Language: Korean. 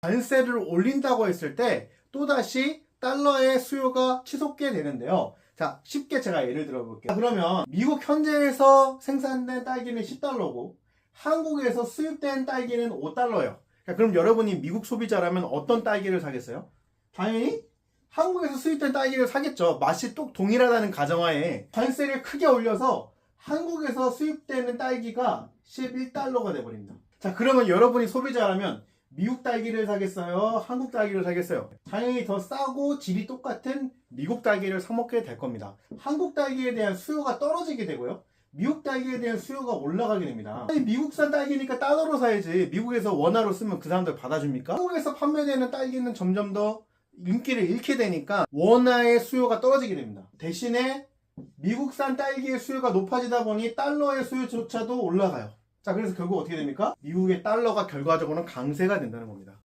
관세를 올린다고 했을 때 또다시 달러의 수요가 치솟게 되는데요. 자, 쉽게 제가 예를 들어 볼게요. 그러면 미국 현지에서 생산된 딸기는 10달러고 한국에서 수입된 딸기는 5달러예요. 그럼 여러분이 미국 소비자라면 어떤 딸기를 사겠어요? 당연히 한국에서 수입된 딸기를 사겠죠. 맛이 똑 동일하다는 가정하에 관세를 크게 올려서 한국에서 수입되는 딸기가 11달러가 돼버립니다. 자, 그러면 여러분이 소비자라면 미국 딸기를 사겠어요? 한국 딸기를 사겠어요? 당연히 더 싸고 질이 똑같은 미국 딸기를 사먹게 될 겁니다. 한국 딸기에 대한 수요가 떨어지게 되고요. 미국 딸기에 대한 수요가 올라가게 됩니다. 미국산 딸기니까 달러로 사야지. 미국에서 원화로 쓰면 그 사람들 받아줍니까? 한국에서 판매되는 딸기는 점점 더 인기를 잃게 되니까 원화의 수요가 떨어지게 됩니다. 대신에 미국산 딸기의 수요가 높아지다 보니 달러의 수요조차도 올라가요. 자, 그래서 결국 어떻게 됩니까? 미국의 달러가 결과적으로는 강세가 된다는 겁니다.